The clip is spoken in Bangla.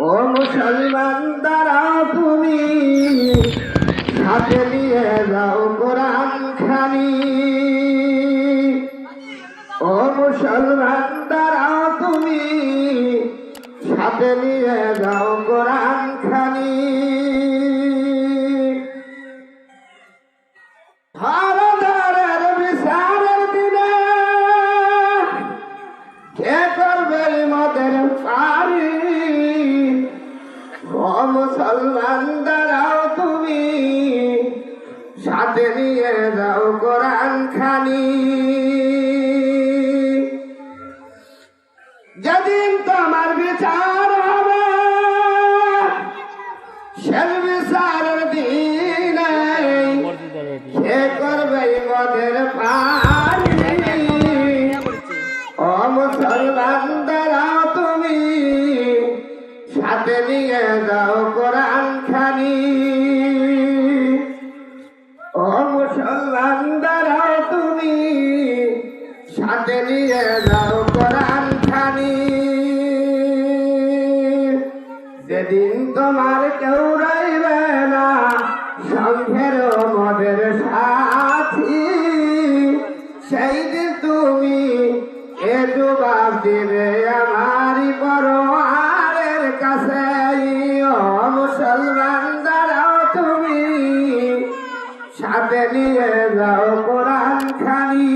ও মুসলমান দাঁড়াও তুমি। সাথে নিয়ে যাও কোরআন খানি। ও মুসলমান দাঁড়াও তুমি। সাথে নিয়ে যাও কোরআন দাঁড়াও তুমি। সাথে নিয়ে যাও কোরআন খানি যেদিন তোমার বিচার হবে শেষ বিচারের দিনে সে করবে মদের পানি ও মুসলমান দাঁড়াও তুমি, সাথে নিয়ে যাও মুসলমান তুমি যেদিন তোমার কেউ রইবে না মদের সাথী, সেই দিন তুমি এ জবাব দিবে আমারই সাথে নিয়ে যাও কোরআন খানি